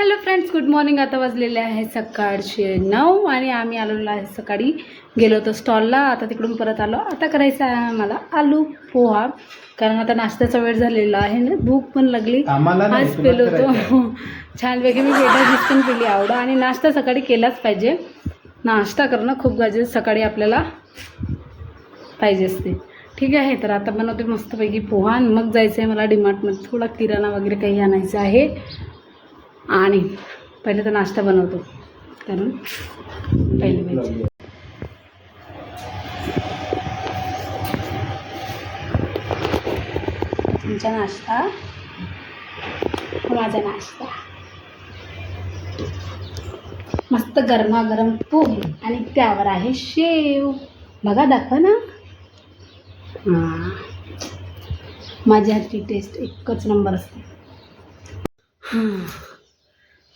Hello friends good morning आता वाजलेले आहे सकाळचे नऊ आणि आम्ही आलेलो आहे सकाळी. गेलो होतो स्टॉलला आता तिकडून परत आलो. आता करायचं आहे आम्हाला आलू पोहा. कारण आता नाश्त्याचा वेळ झालेला आहे ना. भूक पण लागली. आज पेलो होतो छानपैकी मी बेटा जीस पण पिली आवडं. आणि नाश्ता सकाळी केलाच पाहिजे. नाश्ता करणं खूप गरजेचं सकाळी आपल्याला पाहिजे असते. ठीक आहे तर आता बनवते मस्तपैकी पोहा. आणि मग जायचं आहे मला डिमार्टमध्ये. थोडा किराणा वगैरे काही आणायचं आहे. आणि पहिले तर नाश्ता बनवतो. कारण पहिले पाहिजे तुमचा नाश्ता? माझा नाश्ता. मस्त गरमागरम पोहे आणि त्यावर आहे शेव. बघा दाखवा ना. हां. माझ्या हातची टेस्ट एकच नंबर असते. हां.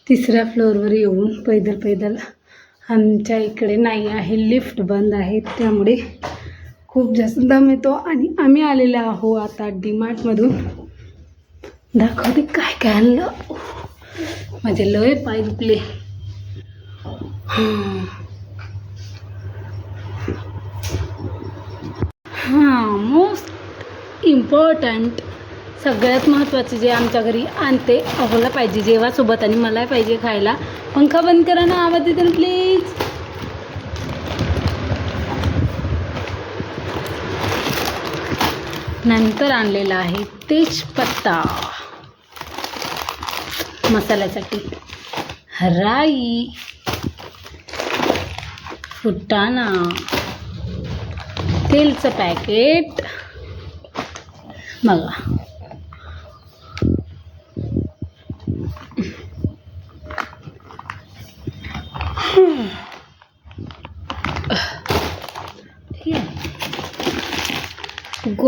तिसऱ्या फ्लोअरवर येऊन पैदल पैदल आमच्या इकडे नाही आहे लिफ्ट बंद आहे. त्यामुळे खूप जास्त दम येतो आणि आम्ही आलेलो आहो आता डीमार्टमधून. दाखवते काय काय आणलं. माझे लय पाय दुखले. हां. मोस्ट इम्पॉर्टंट सगळ्यात महत्त्वाचे जे आमच्या घरी आणते अहोला पाहिजे जेव्हा सोबत आणि मला पाहिजे खायला. पंखा बंद करा ना आवाज येते ना प्लीज नंतर आणलेला आहे तेजपत्ता. मसाल्यासाठी. राई. फुटाणा. तेलचं पॅकेट. बघा.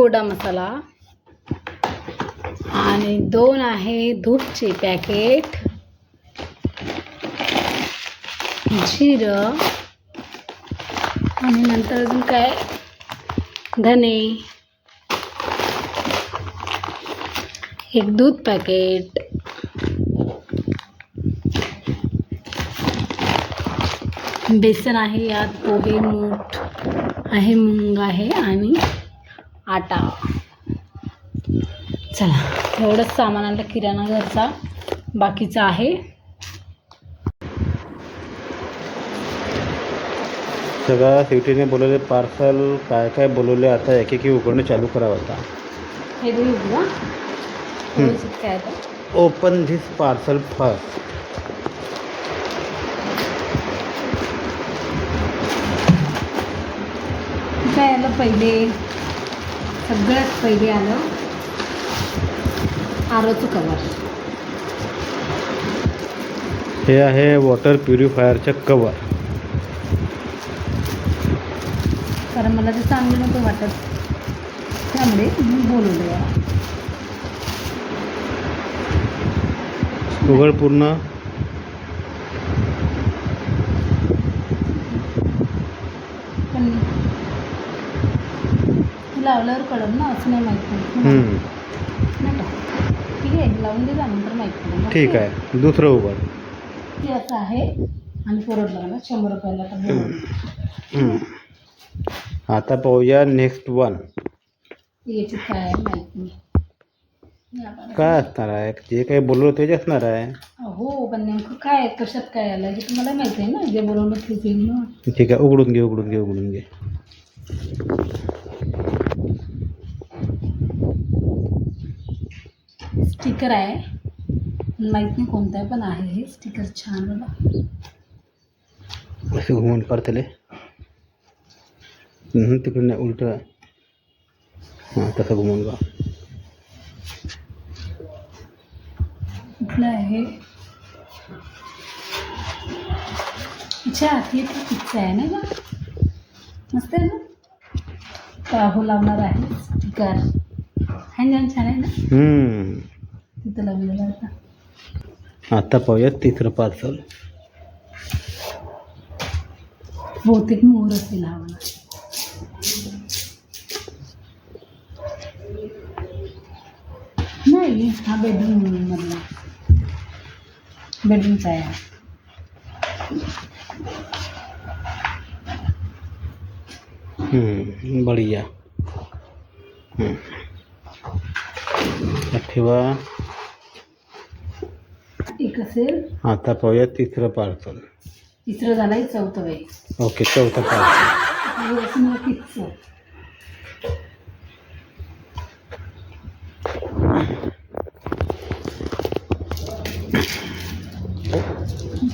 गोडा मसाला. आणि दोन आहे दूधचे पॅकेट जिरं. आणि नंतर अजून काय? धने. एक दूध पॅकेट बेसन आहे यात पोहे मूठ आहे मूग आहे आणि आटा. चला. एवढंच सामान आणलं किराणा घरचा. बाकीचा आहे. सगळं स्वीटीने बोलवले पार्सल काय काय बोलवले आता एक एक उघडणं चालू करावं आता. हे काय ओपन धिस पार्सल फर्स्ट. काय आलं पहिले? सगळ्यात पहिले आलं आरोचं कवर. हे आहे वॉटर प्युरिफायरचं कवर. कारण मला ते चांगलं नव्हतं वाटत त्यामुळे मी बोलवलं याला. उघड पूर्ण पण ते लावल्यावर कळत ना असं नाही माहीत नाही. हम्म, नाही का? ठीक आहे लावून दे जा नंतर माहीत पडेल ठीक आहे. दुसरं उघड. ते असं आहे आणि परत बघा शंभर रुपयाला तर बोलवलं. हम्म. आता पाहूया नेक्स्ट वन याची काय आहे माहीत नाही. या. काय असणार आहे? जे काही बोललो तेच असणार आहे. हो पण नेमकं काय कशात काय आलं हे तुम्हाला माहिती आहे ना जे बोलवलं ना. ठीक आहे उघडून घे उघडून घे उघडून घे. स्टिकर आहे. माहीत नाही कोणतं आहे पण आहे हे स्टिकर छान बघा. घुमून करतले तिकडून नाही उलट हाँ तसं घुमून कुठलं आहे? अच्छा हे पिक्चर आहे ना मस्त आहे ना? काहू लावणार आहे. स्टिकर हँड छान आहे ना? हम्म. तिथं लावलेलं आता. आता पाहूया तिसरं पार्सल. बहुतेक मोर असेल हा मला नाही हा बेडरूम मधला. बेडरूमचा आहे बढिया। ठेवा एक असेल. आता पाहूया तिसरं पार्सल. तिसरं झालंय चौथं बाई. ओके चौथं पार्सल. नक्कीच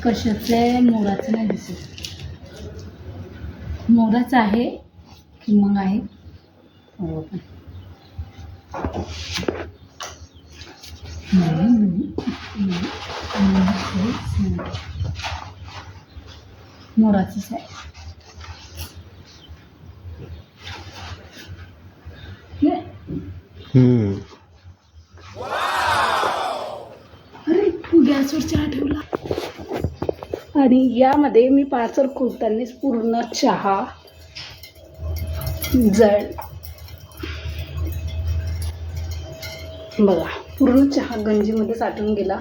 कशाचं आहे? मोराचं नाही दिसत. मोराचं आहे. की मग आहे हो. मोराचंच आहे हे. अरे गॅसवर चहा ठेवला आणि यामध्ये मी पार्सल खोलतानाच पूर्ण चहा जळ बघा पूर्ण चहा गंजीमध्ये साठून गेला.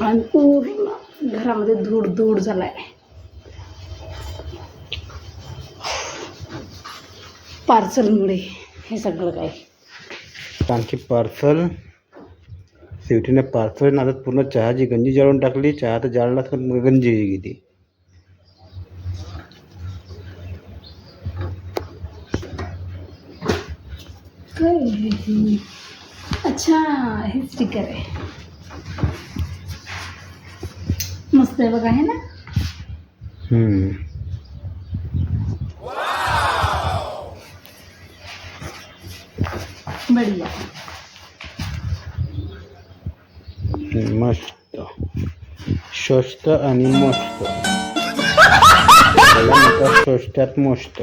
आणि पूर्ण घरामध्ये धूर धूड झाला झालाय पार्सलमुळे हे सगळं काय आणखी पार्सल. शेवटीने पार्सल नादात पूर्ण चहाची गंजी जाळून टाकली चहा तर जाळलाच पण गंजी गेली काय हे? अच्छा हे स्टिकर आहे. मस्त आहे बघा आहे ना? हम्म. बढिया. मस्त. स्वस्त आणि मस्त. स्वस्तात मस्त.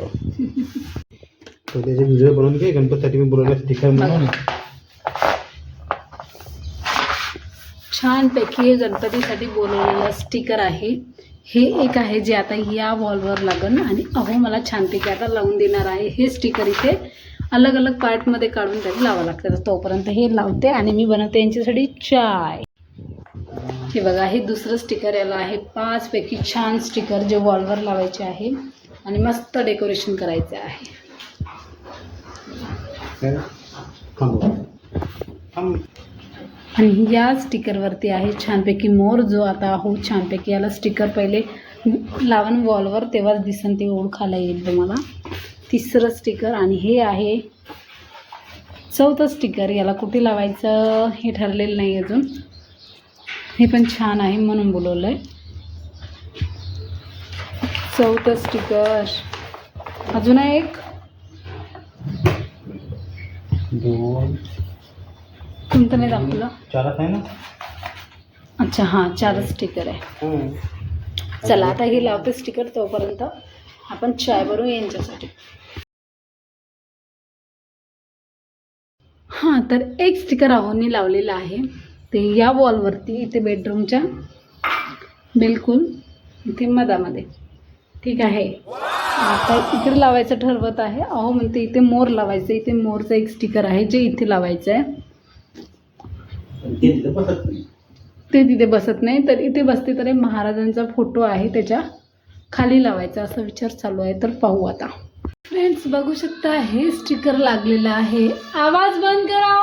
तर त्याचे व्हिडिओ बनवून घे गणपतीसाठी मी बोलवलं स्टिकर म्हणून. छानपैकी हे गणपतीसाठी बोलवलेलं स्टिकर आहे. हे एक आहे जे आता या वॉलवर लागन आणि अहो मला छानपैकी आता लावून देणार आहे. हे स्टिकर इथे अलग अलग पार्टमध्ये काढून त्याला लावावं लागतं. तोपर्यंत हे लावते आणि मी बनवते यांच्यासाठी चाय. हे बघा हे दुसरं स्टिकर याला आहे. पाचपैकी छान स्टिकर जे वॉलवर लावायचे आहे. आणि मस्त डेकोरेशन करायचं आहे. थांब. आणि या स्टिकरवरती आहे छानपैकी मोर जो आता हो छानपैकी याला स्टिकर पहिले लावून वॉलवर तेव्हाच दिसन ते ओळखायला येईल तुम्हाला. तिसरं स्टिकर आणि हे आहे चौथं स्टिकर. याला कुठे लावायचं हे ठरलेलं नाही अजून. हे पण छान आहे म्हणून बोलवलं आहे चौथं स्टिकर. अजून एक दोन. कोणतं नाही दाखवलं? चारच आहे ना? अच्छा हां चारच स्टिकर आहे. चला आता हे लावते स्टिकर तोपर्यंत. आपण चाय बनवू यांच्यासाठी. हां तर एक स्टिकर आहोनी लावलेलं आहे. ते या वॉलवरती इथे बेडरूमच्या बिलकुल इथे मधामध्ये. ठीक आहे? आता इकडे लावायचं ठरवत आहे. अहो म्हणते इथे मोर लावायचं इथे मोरचं एक स्टिकर आहे जे इथे लावायचं आहे. ते तिथं बसत नाही. तर इथे बसते तर महाराजांचा फोटो आहे त्याच्याखाली लावायचा असा विचार चालू आहे. तर पाहू आता. फ्रेंड्स बघू शकता हे स्टिकर लागलेलं आहे. आवाज बंद करा!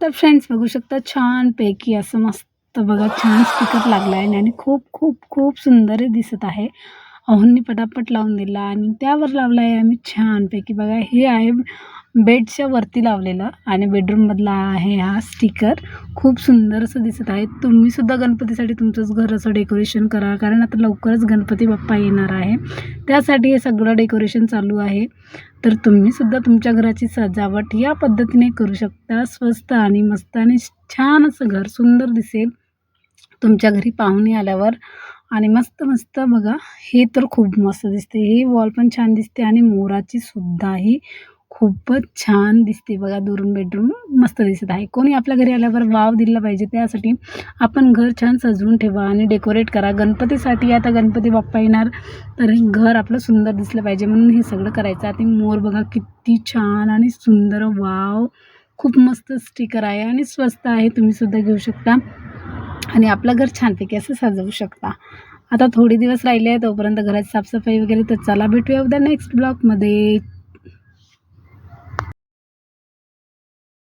तर फ्रेंड्स बघू शकता छान पैकी असं मस्त बघा छान स्टिकर लागला आहे आणि खूप खूप खूप सुंदर दिसत आहे. अहोंनी पटापट लावून दिला आणि त्यावर लावला आहे आम्ही छानपैकी. बघा हे आहे बेडच्या वरती लावलेलं आणि बेडरूममधला आहे हा स्टिकर खूप सुंदर असं दिसत आहे. तुम्हीसुद्धा गणपतीसाठी तुमचंच घर असं डेकोरेशन करा कारण आता लवकरच गणपती बाप्पा येणार आहे. त्यासाठी हे सगळं डेकोरेशन चालू आहे. तर तुम्ही सुद्धा तुमच्या घराची सजावट या पद्धतीने करू शकता. स्वस्त आणि मस्त आणि छान असं घर सुंदर दिसेल. तुमच्या घरी पाहुणे आल्यावर आणि मस्त मस्त बघा. हे तर खूप मस्त दिसते. हे वॉल पण छान दिसते आणि मोराची सुद्धा ही खूपच छान दिसते बघा. दुरून बेडरूम मस्त दिसत आहे. कोणी आपल्या घरी आल्यावर वाव दिला पाहिजे त्यासाठी आपण घर छान सजवून ठेवा आणि डेकोरेट करा. गणपतीसाठी आता गणपती बाप्पा येणार तर हे घर आपलं सुंदर दिसलं पाहिजे म्हणून हे सगळं करायचं. आता मोर बघा किती छान आणि सुंदर. वाव! खूप मस्त स्टिकर आहे आणि स्वस्त आहे. तुम्हीसुद्धा घेऊ शकता. आणि आपलं घर छानपैकी असं सजवू शकता. आता थोडे दिवस राहिले आहे तोपर्यंत घरात साफसफाई वगैरे तर चला भेटूया उद्या नेक्स्ट ब्लॉगमध्ये